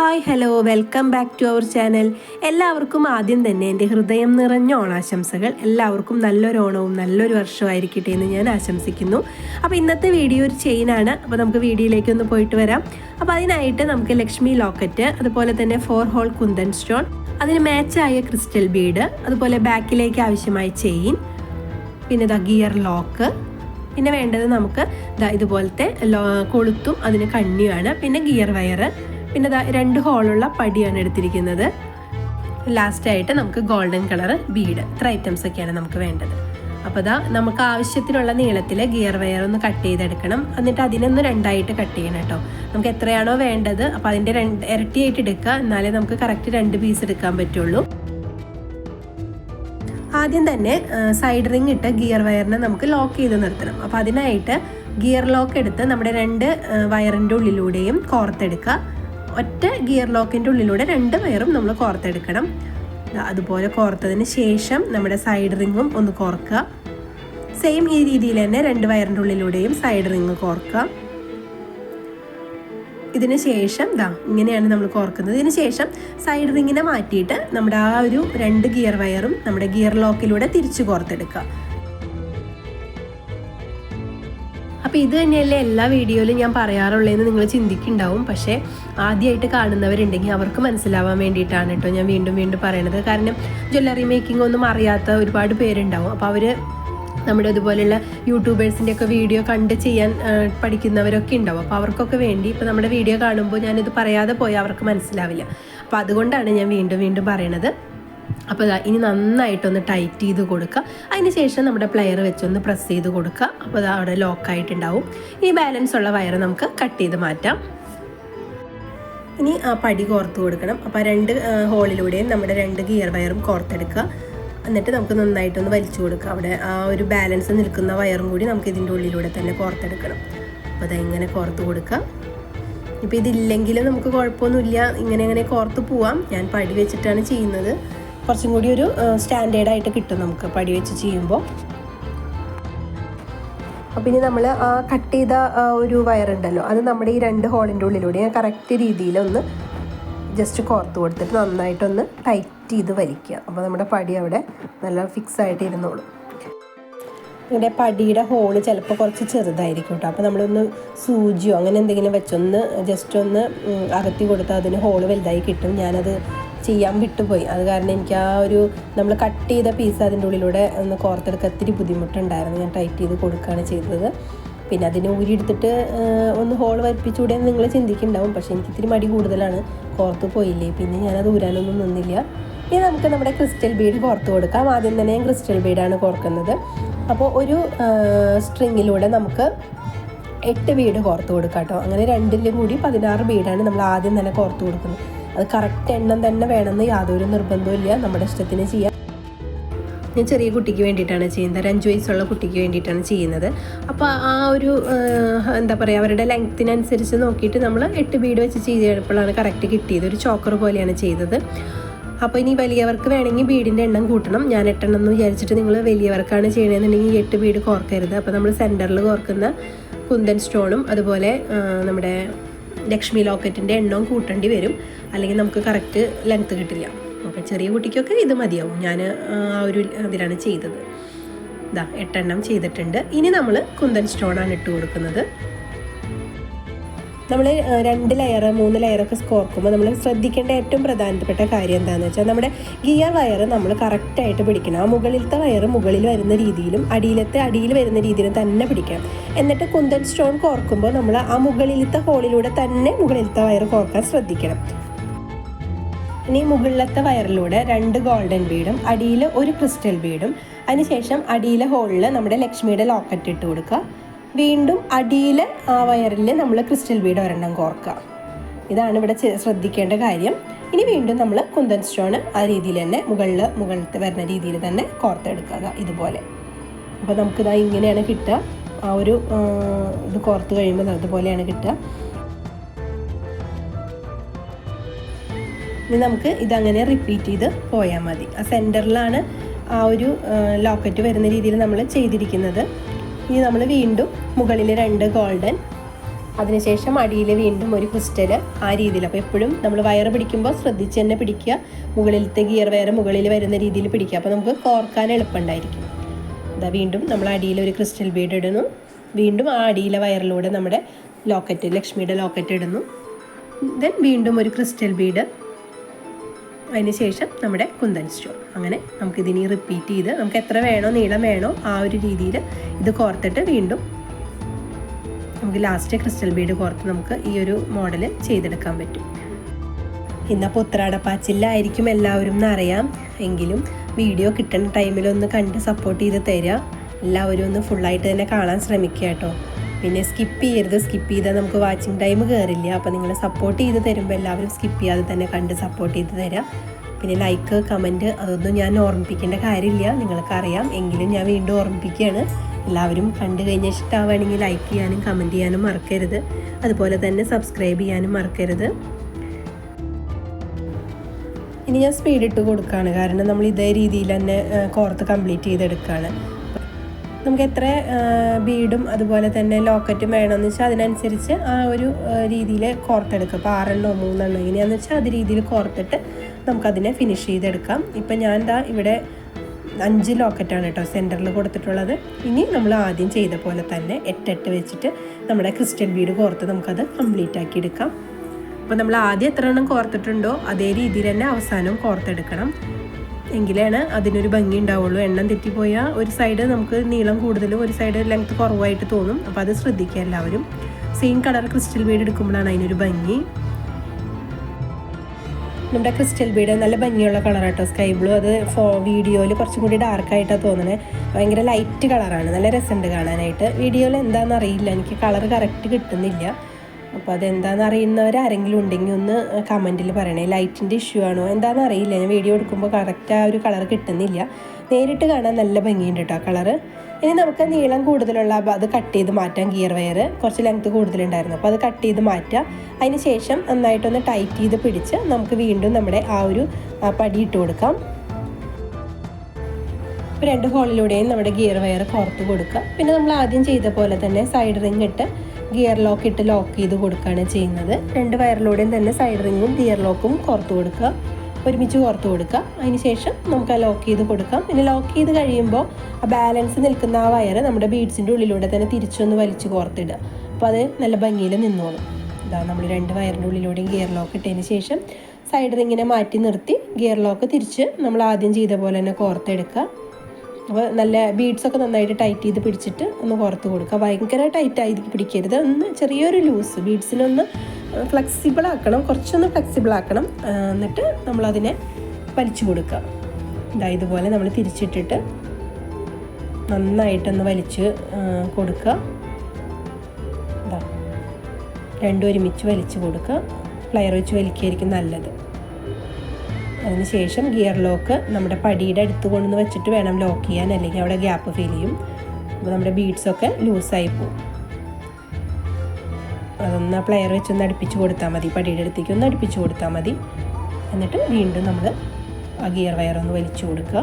Hi hello welcome back to our channel. എല്ലാവർക്കും ആദ്യം തന്നെ എന്റെ ഹൃദയം നിറഞ്ഞ ഓണാശംസകൾ. എല്ലാവർക്കും നല്ലൊരു ഓണവും നല്ലൊരു വർഷമായിരിക്കട്ടെ എന്ന് ഞാൻ ആശംസിക്കുന്നു. അപ്പോൾ ഇന്നത്തെ വീഡിയോ ഒരു ചെയിനാണ്. അപ്പോൾ നമുക്ക് വീഡിയോയിലേക്ക് ഒന്ന് പോയിട്ട് വരാം. അപ്പോൾ അതിനായിട്ട് നമുക്ക് ലക്ഷ്മി ലോക്കറ്റ് അതുപോലെ തന്നെ ഫോർ ഹോൾ കുന്തൻ സ്റ്റോൺ അതിന് മാച്ചായ ക്രിസ്റ്റൽ ബീഡ് അതുപോലെ ബാക്കിലേക്ക് ആവശ്യമായ ചെയിൻ പിന്നെ ദ ഗിയർ ലോക്ക് പിന്നെ വേണ്ടത് നമുക്ക് ഇതുപോലത്തെ കൊളുത്തും അതിന് കണ്ണിയുമാണ് പിന്നെ ഗിയർ വയർ പിന്നെ ദാ രണ്ട് ഹോളുള്ള പടിയാണ് എടുത്തിരിക്കുന്നത്. ലാസ്റ്റായിട്ട് നമുക്ക് ഗോൾഡൻ കളർ ബീഡ്. ഇത്ര ഐറ്റംസ് ഒക്കെയാണ് നമുക്ക് വേണ്ടത്. അപ്പോൾ ദാ നമുക്ക് ആവശ്യത്തിനുള്ള നീളത്തിൽ ഗിയർ വയർ ഒന്ന് കട്ട് ചെയ്തെടുക്കണം. എന്നിട്ട് അതിനൊന്ന് രണ്ടായിട്ട് കട്ട് ചെയ്യണം കേട്ടോ. നമുക്ക് എത്രയാണോ വേണ്ടത് അപ്പോൾ അതിന്റെ രണ്ട് ഇരട്ടിയായിട്ട് എടുക്കുക. എന്നാലേ നമുക്ക് കറക്റ്റ് രണ്ട് പീസ് എടുക്കാൻ പറ്റുള്ളൂ. ആദ്യം തന്നെ സൈഡ് റിങ് ഇട്ട് ഗിയർ വയറിനെ നമുക്ക് ലോക്ക് ചെയ്ത് നിർത്തണം. അപ്പോൾ അതിനായിട്ട് ഗിയർ ലോക്ക് എടുത്ത് നമ്മുടെ രണ്ട് വയറിന്റെ ഉള്ളിലൂടെയും കോർത്തെടുക്കുക ഒറ്റ ഗിയർ ലോക്കിന്റെ ഉള്ളിലൂടെ രണ്ട് വയറും നമ്മൾ കോർത്തെടുക്കണം. അതുപോലെ കോർത്തതിന് ശേഷം നമ്മുടെ സൈഡ് റിങ്ങും ഒന്ന് കോർക്കുക. സെയിം ഈ രീതിയിൽ തന്നെ രണ്ട് വയറിന്റെ ഉള്ളിലൂടെയും സൈഡ് റിങ് കോർക്കുക. ഇതിന് ശേഷം ദാ ഇങ്ങനെയാണ് നമ്മൾ കോർക്കുന്നത്. ഇതിന് ശേഷം സൈഡ് റിങ്ങിനെ മാറ്റിയിട്ട് നമ്മുടെ ആ ഒരു രണ്ട് ഗിയർ വയറും നമ്മുടെ ഗിയർ ലോക്കിലൂടെ തിരിച്ച് കോർത്തെടുക്കുക. അപ്പോൾ ഇത് തന്നെയല്ലേ എല്ലാ വീഡിയോയിലും ഞാൻ പറയാറുള്ളതെന്ന് നിങ്ങൾ ചിന്തിക്കുന്നുണ്ടാവും. പക്ഷേ ആദ്യമായിട്ട് കാണുന്നവരുണ്ടെങ്കിൽ അവർക്ക് മനസ്സിലാവാൻ വേണ്ടിയിട്ടാണ് കേട്ടോ ഞാൻ വീണ്ടും വീണ്ടും പറയണത്. കാരണം ജ്വല്ലറി മേക്കിംഗ് ഒന്നും അറിയാത്ത ഒരുപാട് പേരുണ്ടാവും. അപ്പോൾ അവർ നമ്മുടെ ഇതുപോലെയുള്ള യൂട്യൂബേഴ്സിന്റെ ഒക്കെ വീഡിയോ കണ്ട് ചെയ്യാൻ പഠിക്കുന്നവരൊക്കെ ഉണ്ടാവും. അപ്പോൾ അവർക്കൊക്കെ വേണ്ടി ഇപ്പോൾ നമ്മുടെ വീഡിയോ കാണുമ്പോൾ ഞാനിത് പറയാതെ പോയാൽ അവർക്ക് മനസ്സിലാവില്ല. അപ്പോൾ അതുകൊണ്ടാണ് ഞാൻ വീണ്ടും വീണ്ടും പറയണത്. അപ്പോൾ ഇനി നന്നായിട്ടൊന്ന് ടൈറ്റ് ചെയ്ത് കൊടുക്കുക. അതിന് ശേഷം നമ്മുടെ പ്ലെയർ വെച്ചൊന്ന് പ്രസ് ചെയ്ത് കൊടുക്കുക. അപ്പോൾ അത് അവിടെ ലോക്കായിട്ടുണ്ടാവും ഈ ബാലൻസ് ഉള്ള വയർ നമുക്ക് കട്ട് ചെയ്ത് മാറ്റാം. ഇനി ആ പടി കോർത്ത് കൊടുക്കണം. അപ്പോൾ രണ്ട് ഹോളിലൂടെയും നമ്മുടെ രണ്ട് ഗിയർ വയറും കോർത്തെടുക്കുക. എന്നിട്ട് നമുക്ക് നന്നായിട്ടൊന്ന് വലിച്ചു കൊടുക്കുക. അവിടെ ആ ഒരു ബാലൻസ് നിൽക്കുന്ന വയറും കൂടി നമുക്ക് ഇതിന്റെ ഉള്ളിലൂടെ തന്നെ കോർത്തെടുക്കണം. അപ്പോൾ അതെങ്ങനെ കോർത്ത് കൊടുക്കുക. ഇപ്പോൾ ഇതില്ലെങ്കിലും നമുക്ക് കുഴപ്പമൊന്നുമില്ല. ഇങ്ങനെ ഇങ്ങനെ കോർത്ത് പോവാം. ഞാൻ പടി വെച്ചിട്ടാണ് ചെയ്യുന്നത്. കുറച്ചും കൂടി ഒരു സ്റ്റാൻഡേർഡായിട്ട് കിട്ടും നമുക്ക് പടി വെച്ച് ചെയ്യുമ്പോൾ. അപ്പോൾ ഇനി നമ്മൾ ആ കട്ട് ചെയ്ത ഒരു വയറുണ്ടല്ലോ അത് നമ്മുടെ ഈ രണ്ട് ഹോളിന്റെ ഉള്ളിലൂടെ ഞാൻ കറക്റ്റ് രീതിയിലൊന്ന് ജസ്റ്റ് കോർത്ത് കൊടുത്തിട്ട് നന്നായിട്ടൊന്ന് ടൈറ്റ് ചെയ്ത് വലിക്കുക. അപ്പോൾ നമ്മുടെ പടി അവിടെ നല്ല ഫിക്സ് ആയിട്ട് ഇരുന്നോളും. ഇവിടെ പടിയുടെ ഹോൾ ചിലപ്പോൾ കുറച്ച് ചെറുതായിരിക്കും കേട്ടോ. അപ്പോൾ നമ്മളൊന്ന് സൂചിയോ അങ്ങനെ എന്തെങ്കിലും വെച്ചൊന്ന് ജസ്റ്റ് ഒന്ന് അകത്തി കൊടുത്താൽ അതിന് ഹോൾ വലുതായി കിട്ടും. ഞാനത് ചെയ്യാൻ വിട്ടുപോയി. അത് കാരണം എനിക്ക് ആ ഒരു നമ്മൾ കട്ട് ചെയ്ത പീസ് അതിന്റെ ഉള്ളിലൂടെ ഒന്ന് കോർത്തെടുക്കാൻ ഒത്തിരി ബുദ്ധിമുട്ടുണ്ടായിരുന്നു. ഞാൻ ടൈറ്റ് ചെയ്ത് കൊടുക്കുകയാണ് ചെയ്തത്. പിന്നെ അതിന് ഊരിയെടുത്തിട്ട് ഒന്ന് ഹോൾ വരപ്പിച്ചുകൂടെ നിങ്ങൾ ചിന്തിക്കുന്നുണ്ടാവും. പക്ഷേ എനിക്ക് ഇത്തിരി മടി കൂടുതലാണ്. കോർത്ത് പോയില്ലേ. പിന്നെ ഞാനത് ഊരാനൊന്നും നിന്നില്ല. ഇനി നമുക്ക് നമ്മുടെ ക്രിസ്റ്റൽ ബീഡ് കോർത്ത് കൊടുക്കാം. ആദ്യം തന്നെ ക്രിസ്റ്റൽ ബീഡാണ് കോർക്കുന്നത്. അപ്പോൾ ഒരു സ്ട്രിങ്ങിലൂടെ നമുക്ക് എട്ട് ബീഡ് കോർത്ത് കൊടുക്കാം കേട്ടോ. അങ്ങനെ രണ്ടിലും കൂടി പതിനാറ് ബീഡാണ് നമ്മൾ ആദ്യം തന്നെ കോർത്ത് കൊടുക്കുന്നത്. അത് കറക്റ്റ് എണ്ണം തന്നെ വേണമെന്ന് യാതൊരു നിർബന്ധവും ഇല്ല. നമ്മുടെ ഇഷ്ടത്തിന് ചെയ്യാം. ഞാൻ ചെറിയ കുട്ടിക്ക് വേണ്ടിയിട്ടാണ് ചെയ്യുന്നത്. ഒരു അഞ്ച് വയസ്സുള്ള കുട്ടിക്ക് വേണ്ടിയിട്ടാണ് ചെയ്യുന്നത്. അപ്പോൾ ആ ഒരു എന്താ പറയുക അവരുടെ ലെങ്ത്തിനനുസരിച്ച് നോക്കിയിട്ട് നമ്മൾ എട്ട് ബീഡ് വെച്ച് ചെയ്തപ്പോഴാണ് കറക്റ്റ് കിട്ടിയത്. ഒരു ചോക്കർ പോലെയാണ് ചെയ്തത്. അപ്പോൾ ഇനി വലിയവർക്ക് വേണമെങ്കിൽ ബീഡിന്റെ എണ്ണം കൂട്ടണം. ഞാൻ എട്ടെണ്ണം എന്ന് വിചാരിച്ചിട്ട് നിങ്ങൾ വലിയവർക്കാണ് ചെയ്യണമെന്നുണ്ടെങ്കിൽ എട്ട് ബീഡ് കോർക്കരുത്. അപ്പോൾ നമ്മൾ സെന്ററിൽ കോർക്കുന്ന കുന്തൻ സ്റ്റോണും അതുപോലെ നമ്മുടെ ലക്ഷ്മി ലോക്കറ്റിന്റെ എണ്ണവും കൂട്ടേണ്ടി വരും. അല്ലെങ്കിൽ നമുക്ക് കറക്റ്റ് ലെങ്ത്ത് കിട്ടില്ല. അപ്പോൾ ചെറിയ കുട്ടിക്കൊക്കെ ഇത് മതിയാവും. ഞാൻ ആ ഒരു ഇതിലാണ് ചെയ്തത്. ഇതാ എട്ടെണ്ണം ചെയ്തിട്ടുണ്ട്. ഇനി നമ്മൾ കുന്തൻ സ്റ്റോണാണ് ഇട്ട് കൊടുക്കുന്നത്. നമ്മൾ രണ്ട് ലെയർ മൂന്ന് ലെയറൊക്കെ സ്കോർക്കുമ്പോൾ നമ്മൾ ശ്രദ്ധിക്കേണ്ട ഏറ്റവും പ്രധാനപ്പെട്ട കാര്യം എന്താണെന്ന് വെച്ചാൽ നമ്മുടെ ഗിയർ വയർ നമ്മൾ കറക്റ്റായിട്ട് പിടിക്കണം. ആ മുകളിലത്തെ വയർ മുകളിൽ വരുന്ന രീതിയിലും അടിയിലത്തെ അടിയിൽ വരുന്ന രീതിയിലും തന്നെ പിടിക്കണം എന്നിട്ട് കുന്തൻ സ്റ്റോൺ കോർക്കുമ്പോൾ നമ്മൾ ആ മുകളിലത്തെ ഹോളിലൂടെ തന്നെ മുകളിലത്തെ വയർ കോർക്കാൻ ശ്രദ്ധിക്കണം. ഇനി മുകളിലത്തെ വയറിലൂടെ രണ്ട് ഗോൾഡൻ ബീഡും അടിയിൽ ഒരു ക്രിസ്റ്റൽ ബീഡും അതിനുശേഷം അടിയിലെ ഹോളിൽ നമ്മുടെ ലക്ഷ്മിയുടെ ലോക്കറ്റ് ഇട്ട് കൊടുക്കുക. വീണ്ടും അടിയിൽ ആ വയറിൽ നമ്മൾ ക്രിസ്റ്റൽ ബീഡ് ഒരെണ്ണം കോർക്കുക. ഇതാണ് ഇവിടെ ശ്രദ്ധിക്കേണ്ട കാര്യം. ഇനി വീണ്ടും നമ്മൾ കുന്തൻ സ്റ്റോൺ ആ രീതിയിൽ തന്നെ മുകളിൽ മുകളിലത്തെ വരുന്ന രീതിയിൽ തന്നെ കോർത്തെടുക്കുക ഇതുപോലെ. അപ്പോൾ നമുക്കിതാ ഇങ്ങനെയാണ് കിട്ടുക. ആ ഒരു ഇത് കോർത്ത് കഴിയുമ്പോൾ അതുപോലെയാണ് കിട്ടുക. ഇനി നമുക്ക് ഇതങ്ങനെ റിപ്പീറ്റ് ചെയ്ത് പോയാൽ മതി. ആ സെന്ററിലാണ് ആ ഒരു ലോക്കറ്റ് വരുന്ന രീതിയിൽ നമ്മൾ ചെയ്തിരിക്കുന്നത്. ഇനി നമ്മൾ വീണ്ടും മുകളിൽ രണ്ട് ഗോൾഡൻ അതിനുശേഷം അടിയിൽ വീണ്ടും ഒരു ക്രിസ്റ്റൽ ആ രീതിയിൽ. അപ്പോൾ എപ്പോഴും നമ്മൾ വയർ പിടിക്കുമ്പോൾ ശ്രദ്ധിച്ച് തന്നെ പിടിക്കുക. മുകളിലത്തെ ഗിയർ വയർ മുകളിൽ വരുന്ന രീതിയിൽ പിടിക്കുക. അപ്പോൾ നമുക്ക് കോർക്കാൻ എളുപ്പമുണ്ടായിരിക്കും. അതാ വീണ്ടും നമ്മൾ അടിയിൽ ഒരു ക്രിസ്റ്റൽ ബീഡ് ഇടുന്നു. വീണ്ടും ആ അടിയിലെ വയറിലൂടെ നമ്മുടെ ലോക്കറ്റ് ലക്ഷ്മിയുടെ ലോക്കറ്റ് ഇടുന്നു. ദെൻ വീണ്ടും ഒരു ക്രിസ്റ്റൽ ബീഡ് അതിന് ശേഷം നമ്മുടെ കുന്തൻ സ്റ്റോൺ അങ്ങനെ നമുക്കിതിനി റിപ്പീറ്റ് ചെയ്ത് നമുക്ക് എത്ര വേണോ നീളം വേണോ ആ ഒരു രീതിയിൽ ഇത് കോർത്തിട്ട് വീണ്ടും നമുക്ക് ലാസ്റ്റ് ക്രിസ്റ്റൽ ബീഡ് കോർത്ത് നമുക്ക് ഈ ഒരു മോഡൽ ചെയ്തെടുക്കാൻ പറ്റും. ഇന്നപ്പോൾ ഉത്രാടപ്പാച്ചിലായിരിക്കും എല്ലാവരും എന്നറിയാം എങ്കിലും വീഡിയോ കിട്ടുന്ന ടൈമിലൊന്ന് കണ്ട് സപ്പോർട്ട് ചെയ്ത് തരിക എല്ലാവരും ഒന്ന് ഫുള്ളായിട്ട് തന്നെ കാണാൻ ശ്രമിക്കുക കേട്ടോ. പിന്നെ സ്കിപ്പ് ചെയ്യരുത് സ്കിപ്പ് ചെയ്താൽ നമുക്ക് വാച്ചിങ് ടൈം കയറില്ല അപ്പോൾ നിങ്ങൾ സപ്പോർട്ട് ചെയ്ത് തരുമ്പോൾ എല്ലാവരും സ്കിപ്പ് ചെയ്യാതെ തന്നെ കണ്ട് സപ്പോർട്ട് ചെയ്ത് തരാം. പിന്നെ ലൈക്ക് കമന്റ് അതൊന്നും ഞാൻ ഓർമ്മിപ്പിക്കേണ്ട കാര്യമില്ല. നിങ്ങൾക്കറിയാം എങ്കിലും ഞാൻ വീണ്ടും ഓർമ്മിപ്പിക്കുകയാണ്. എല്ലാവരും കണ്ടു കഴിഞ്ഞാൽ ഇഷ്ടമാവുകയാണെങ്കിൽ ലൈക്ക് ചെയ്യാനും കമന്റ് ചെയ്യാനും മറക്കരുത്. അതുപോലെ തന്നെ സബ്സ്ക്രൈബ് ചെയ്യാനും മറക്കരുത്. ഇനി ഞാൻ സ്പീഡ് ഇട്ട് കൊടുക്കുകയാണ്. കാരണം നമ്മൾ ഇതേ രീതിയിൽ തന്നെ കോർത്ത് കംപ്ലീറ്റ് ചെയ്തെടുക്കുകയാണ്. നമുക്ക് എത്ര ബീഡും അതുപോലെ തന്നെ ലോക്കറ്റും വേണമെന്ന് വെച്ചാൽ അതിനനുസരിച്ച് ആ ഒരു രീതിയിൽ കോർത്തെടുക്കുക അപ്പോൾ ആറെണ്ണോ മൂന്നെണ്ണോ എങ്ങനെയാണെന്ന് വെച്ചാൽ അത് രീതിയിൽ കോർത്തിട്ട് നമുക്കതിനെ ഫിനിഷ് ചെയ്തെടുക്കാം. ഇപ്പം ഞാൻ എന്താ ഇവിടെ അഞ്ച് ലോക്കറ്റാണ് കേട്ടോ സെന്ററിൽ കൊടുത്തിട്ടുള്ളത്. ഇനി നമ്മൾ ആദ്യം ചെയ്ത പോലെ തന്നെ എട്ടെട്ട് വെച്ചിട്ട് നമ്മുടെ ക്രിസ്റ്റൽ ബീഡ് കോർത്ത് നമുക്കത് കംപ്ലീറ്റ് ആക്കി എടുക്കാം. അപ്പോൾ നമ്മൾ ആദ്യം എത്ര എണ്ണം കോർത്തിട്ടുണ്ടോ അതേ രീതിയിൽ തന്നെ അവസാനവും കോർത്തെടുക്കണം. എങ്കിലാണ് അതിനൊരു ഭംഗി ഉണ്ടാവുള്ളൂ. എണ്ണം തെറ്റിപ്പോയാൽ ഒരു സൈഡ് നമുക്ക് നീളം കൂടുതലും ഒരു സൈഡ് ലെങ്ത് കുറവായിട്ട് തോന്നും. അപ്പോൾ അത് ശ്രദ്ധിക്കുക എല്ലാവരും. സെയിം കളർ ക്രിസ്റ്റൽ ബീഡ് എടുക്കുമ്പോഴാണ് അതിനൊരു ഭംഗി. നമ്മുടെ ക്രിസ്റ്റൽ ബീഡ് നല്ല ഭംഗിയുള്ള കളർ കേട്ടോ സ്കൈ ബ്ലൂ അത് ഫോ വീഡിയോയിൽ കുറച്ചും കൂടി ഡാർക്കായിട്ടാണ് തോന്നുന്നത് ഭയങ്കര ലൈറ്റ് കളറാണ് നല്ല രസമുണ്ട് കാണാനായിട്ട്. വീഡിയോയിൽ എന്താണെന്ന് അറിയില്ല. എനിക്ക് കളർ കറക്റ്റ് കിട്ടുന്നില്ല. അപ്പോൾ അതെന്താണെന്ന് അറിയുന്നവർ ആരെങ്കിലും ഉണ്ടെങ്കിൽ ഒന്ന് കമന്റിൽ പറയണേ. ലൈറ്റിന്റെ ഇഷ്യൂ ആണോ? എന്താണെന്ന് അറിയില്ല ഞാൻ വീഡിയോ എടുക്കുമ്പോൾ കറക്റ്റ് ആ ഒരു കളർ കിട്ടുന്നില്ല. നേരിട്ട് കാണാൻ നല്ല ഭംഗിയുണ്ട് കേട്ടോ കളറ് ഇനി നമുക്ക് നീളം കൂടുതലുള്ള അത് കട്ട് ചെയ്ത് മാറ്റാം ഗിയർ വയർ കുറച്ച് ലെങ്ത് കൂടുതലുണ്ടായിരുന്നു. അപ്പോൾ അത് കട്ട് ചെയ്ത് മാറ്റാം. അതിന് ശേഷം നന്നായിട്ടൊന്ന് ടൈറ്റ് ചെയ്ത് പിടിച്ച് നമുക്ക് വീണ്ടും നമ്മുടെ ആ ഒരു പടി ഇട്ട് കൊടുക്കാം. രണ്ട് ഹോളിലൂടെയും നമ്മുടെ ഗിയർ വയർ കോർത്ത് കൊടുക്കുക. പിന്നെ നമ്മൾ ആദ്യം ചെയ്ത പോലെ തന്നെ സൈഡ് റിങ് ഇട്ട് ഗിയർ ലോക്ക് ഇട്ട് ലോക്ക് ചെയ്ത് കൊടുക്കുകയാണ് ചെയ്യുന്നത്. രണ്ട് വയറിലൂടെയും തന്നെ സൈഡ് റിങ്ങും ഗിയർ ലോക്കും കോർത്ത് കൊടുക്കുക. ഒരുമിച്ച് കോർത്ത് കൊടുക്കുക. അതിനുശേഷം നമുക്ക് ആ ലോക്ക് ചെയ്ത് കൊടുക്കാം. പിന്നെ ലോക്ക് ചെയ്ത് കഴിയുമ്പോൾ ആ ബാലൻസ് നിൽക്കുന്ന ആ വയർ നമ്മുടെ ബീഡ്സിന്റെ ഉള്ളിലൂടെ തന്നെ തിരിച്ചൊന്ന് വലിച്ച് കോർത്തിടുക. അപ്പോൾ അത് നല്ല ഭംഗിയിൽ നിന്നോളും. ഇതാ നമ്മൾ രണ്ട് വയറിന്റെ ഉള്ളിലൂടെയും ഗിയർ ലോക്ക് ഇട്ടതിന് ശേഷം സൈഡ് റിങ്ങിനെ മാറ്റി നിർത്തി ഗിയർ ലോക്ക് തിരിച്ച് നമ്മൾ ആദ്യം ചെയ്ത പോലെ തന്നെ കോർത്തെടുക്കുക അപ്പോൾ നല്ല ബീഡ്സൊക്കെ നന്നായിട്ട് ടൈറ്റ് ചെയ്ത് പിടിച്ചിട്ട് ഒന്ന് പുറത്ത് കൊടുക്കുക. ഭയങ്കര ടൈറ്റ് ആയി പിടിക്കരുത്. ഒന്ന് ചെറിയൊരു ലൂസ് ബീഡ്സിനൊന്ന് ഫ്ലെക്സിബിൾ ആക്കണം. കുറച്ചൊന്ന് ഫ്ലെക്സിബിൾ ആക്കണം. എന്നിട്ട് നമ്മളതിനെ വലിച്ചു കൊടുക്കുക. ഇതാ ഇതുപോലെ നമ്മൾ തിരിച്ചിട്ടിട്ട് നന്നായിട്ടൊന്ന് വലിച്ച് കൊടുക്കുക. ഇതാ രണ്ടും ഒരുമിച്ച് വലിച്ചു കൊടുക്കുക. ഫ്ലയർ വെച്ച് വലിക്കുകയായിരിക്കും നല്ലത്. അതിനുശേഷം ഗിയർ ലോക്ക് നമ്മുടെ പടിയുടെ അടുത്ത് കൊണ്ടുവന്ന് വെച്ചിട്ട് വേണം ലോക്ക് ചെയ്യാൻ അല്ലെങ്കിൽ അവിടെ ഗ്യാപ്പ് ഫീൽ ചെയ്യും. അപ്പോൾ നമ്മുടെ ബീഡ്സൊക്കെ ലൂസായി പോകും അതൊന്ന് പ്ലെയർ വെച്ചൊന്ന് അടുപ്പിച്ച് കൊടുത്താൽ മതി. പടിയുടെ അടുത്തേക്ക് ഒന്ന് അടുപ്പിച്ച് കൊടുത്താൽ മതി. എന്നിട്ട് വീണ്ടും നമ്മൾ ആ ഗിയർ വയർ ഒന്ന് വലിച്ചു കൊടുക്കുക.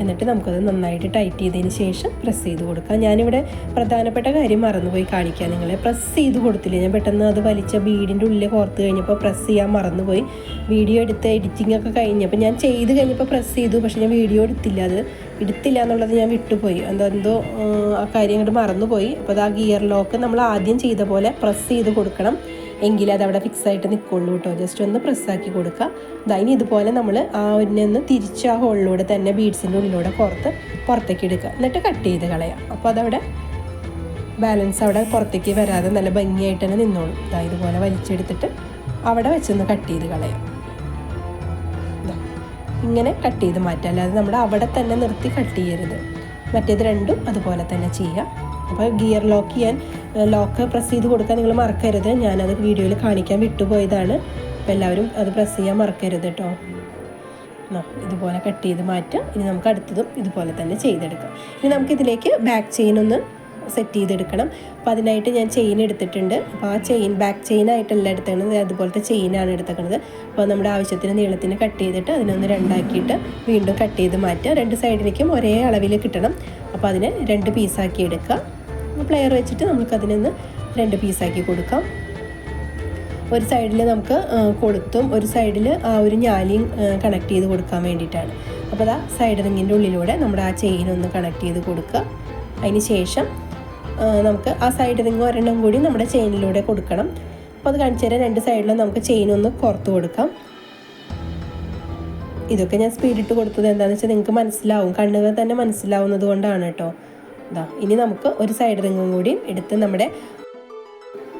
എന്നിട്ട് നമുക്കത് നന്നായിട്ട് ടൈറ്റ് ചെയ്തതിന് ശേഷം പ്രസ് ചെയ്ത് കൊടുക്കാം. ഞാനിവിടെ പ്രധാനപ്പെട്ട കാര്യം മറന്നുപോയി കാണിക്കാം. നിങ്ങളെ പ്രസ് ചെയ്ത് കൊടുത്തില്ല? ഞാൻ പെട്ടെന്ന് അത് വലിച്ച ബീഡിന്റെ ഉള്ളിൽ കോർത്ത് കഴിഞ്ഞപ്പോൾ പ്രസ് ചെയ്യാൻ മറന്നുപോയി. വീഡിയോ എടുത്ത് എഡിറ്റിംഗ് ഒക്കെ കഴിഞ്ഞപ്പോൾ ഞാൻ ചെയ്ത് കഴിഞ്ഞപ്പോൾ പ്രസ് ചെയ്തു. പക്ഷേ ഞാൻ വീഡിയോ എടുത്തില്ല. അത് എടുത്തില്ല എന്നുള്ളത് ഞാൻ വിട്ടുപോയി. എന്തോ എന്തോ ആ, കാര്യം അങ്ങോട്ട് മറന്നുപോയി. അപ്പോൾ അത് ആ ഗിയർ ലോക്ക് നമ്മൾ ആദ്യം ചെയ്ത പോലെ പ്രസ് ചെയ്ത് കൊടുക്കണം. എങ്കിലേ അത് അവിടെ ഫിക്സ് ആയിട്ട് നിൽക്കുള്ളൂ കേട്ടോ ജസ്റ്റ് ഒന്ന് പ്രസ്സാക്കി കൊടുക്കുക ഇനി ഇതുപോലെ നമ്മൾ ആ ഒന്ന് തിരിച്ച് ആ ഹോളിലൂടെ തന്നെ ബീഡ്സിന്റെ ഉള്ളിലൂടെ പുറത്ത് പുറത്തേക്ക് എടുക്കുക എന്നിട്ട് കട്ട് ചെയ്ത് കളയാം. അപ്പോൾ അതവിടെ ബാലൻസ് അവിടെ പുറത്തേക്ക് വരാതെ നല്ല ഭംഗിയായിട്ട് തന്നെ നിന്നോളും. ദാ ഇതുപോലെ വലിച്ചെടുത്തിട്ട് അവിടെ വെച്ചൊന്ന് കട്ട് ചെയ്ത് കളയാം. ഇങ്ങനെ കട്ട് ചെയ്ത് മാറ്റാം. അല്ലാതെ നമ്മൾ അവിടെ തന്നെ നിർത്തി കട്ട് ചെയ്യരുത്. മറ്റേത് രണ്ടും അതുപോലെ തന്നെ ചെയ്യാം. അപ്പോൾ ഗിയർ ലോക്ക് ചെയ്യാൻ ലോക്ക് പ്രസ് ചെയ്ത് കൊടുക്കാൻ നിങ്ങൾ മറക്കരുത്. ഞാനത് വീഡിയോയിൽ കാണിക്കാൻ വിട്ടുപോയതാണ്. അപ്പോൾ എല്ലാവരും അത് പ്രസ് ചെയ്യാൻ മറക്കരുത് കേട്ടോ ഇതുപോലെ കട്ട് ചെയ്ത് മാറ്റാം. ഇനി നമുക്ക് അടുത്തതും ഇതുപോലെ തന്നെ ചെയ്തെടുക്കാം. ഇനി നമുക്കിതിലേക്ക് ബാക്ക് ചെയിൻ ഒന്ന് സെറ്റ് ചെയ്തെടുക്കണം. അപ്പോൾ അതിനായിട്ട് ഞാൻ ചെയിൻ എടുത്തിട്ടുണ്ട്. അപ്പോൾ ആ ചെയിൻ ബാക്ക് ചെയിൻ ആയിട്ടല്ല എടുത്തേക്കുന്നത് അതുപോലത്തെ ചെയിനാണ് എടുത്തേക്കുന്നത് അപ്പോൾ നമ്മുടെ ആവശ്യത്തിന് നീളത്തിന് കട്ട് ചെയ്തിട്ട് അതിനൊന്ന് രണ്ടാക്കിയിട്ട് വീണ്ടും കട്ട് ചെയ്ത് മാറ്റുക രണ്ട് സൈഡിലേക്കും ഒരേ അളവിൽ കിട്ടണം. അപ്പോൾ അതിനെ രണ്ട് പീസാക്കി എടുക്കുക പ്ലെയർ വെച്ചിട്ട് നമുക്കതിനൊന്ന് രണ്ട് പീസാക്കി കൊടുക്കാം. ഒരു സൈഡിൽ നമുക്ക് കൊളുത്തും ഒരു സൈഡിൽ ആ ഒരു ഞാലിയും കണക്ട് ചെയ്ത് കൊടുക്കാൻ വേണ്ടിയിട്ടാണ്. അപ്പോൾ അതാ സൈഡ് റിങ്ങിന്റെ ഉള്ളിലൂടെ നമ്മുടെ ആ ചെയിൻ ഒന്ന് കണക്ട് ചെയ്ത് കൊടുക്കുക അതിന് ശേഷം നമുക്ക് ആ സൈഡ് റിങ് ഒരെണ്ണം കൂടി നമ്മുടെ ചെയിനിലൂടെ കൊടുക്കണം. അപ്പോൾ അത് കാണിച്ചു തരാം. രണ്ട് സൈഡിലും നമുക്ക് ചെയിൻ ഒന്ന് പുറത്ത് കൊടുക്കാം. ഇതൊക്കെ ഞാൻ സ്പീഡിട്ട് കൊടുത്തത് എന്താണെന്ന് വെച്ചാൽ നിങ്ങൾക്ക് മനസ്സിലാവും. കണ്ണുകൾ തന്നെ മനസ്സിലാവുന്നത് കൊണ്ടാണ് കേട്ടോ. ഇതാ ഇനി നമുക്ക് ഒരു സൈഡ് റിങ്ങും കൂടി എടുത്ത് നമ്മുടെ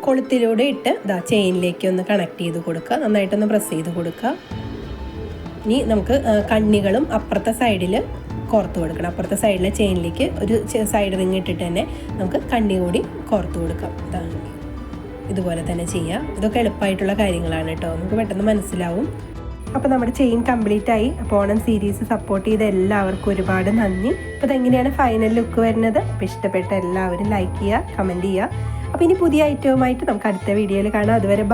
കൊളുത്തിലൂടെ ഇട്ട് ഇതാ ചെയിനിലേക്ക് ഒന്ന് കണക്ട് ചെയ്ത് കൊടുക്കുക. നന്നായിട്ടൊന്ന് പ്രസ് ചെയ്ത് കൊടുക്കുക. ഇനി നമുക്ക് കണ്ണികളും അപ്പുറത്തെ സൈഡിൽ കോർത്ത് കൊടുക്കണം. അപ്പുറത്തെ സൈഡിലെ ചെയിനിലേക്ക് ഒരു സൈഡ് റിങ് ഇട്ടിട്ട് തന്നെ നമുക്ക് കണ്ണി കൂടി കോർത്ത് കൊടുക്കാം. ഇതാ ഇതുപോലെ തന്നെ ചെയ്യാം. ഇതൊക്കെ എളുപ്പമായിട്ടുള്ള കാര്യങ്ങളാണ് കേട്ടോ. നമുക്ക് പെട്ടെന്ന് മനസ്സിലാവും. അപ്പോൾ നമ്മുടെ ചെയിൻ കംപ്ലീറ്റ് ആയി അപ്പോൾ ഓണം സീരീസ് സപ്പോർട്ട് ചെയ്ത എല്ലാവർക്കും ഒരുപാട് നന്ദി. അപ്പോൾ ഇതെങ്ങനെയാണ് ഫൈനൽ ലുക്ക് വരുന്നത്? അപ്പോൾ ഇഷ്ടപ്പെട്ട എല്ലാവരും ലൈക്ക് ചെയ്യുക കമന്റ് ചെയ്യുക. അപ്പോൾ ഇനി പുതിയ ഐറ്റവുമായിട്ട് നമുക്ക് അടുത്ത വീഡിയോയിൽ കാണാം. അതുവരെ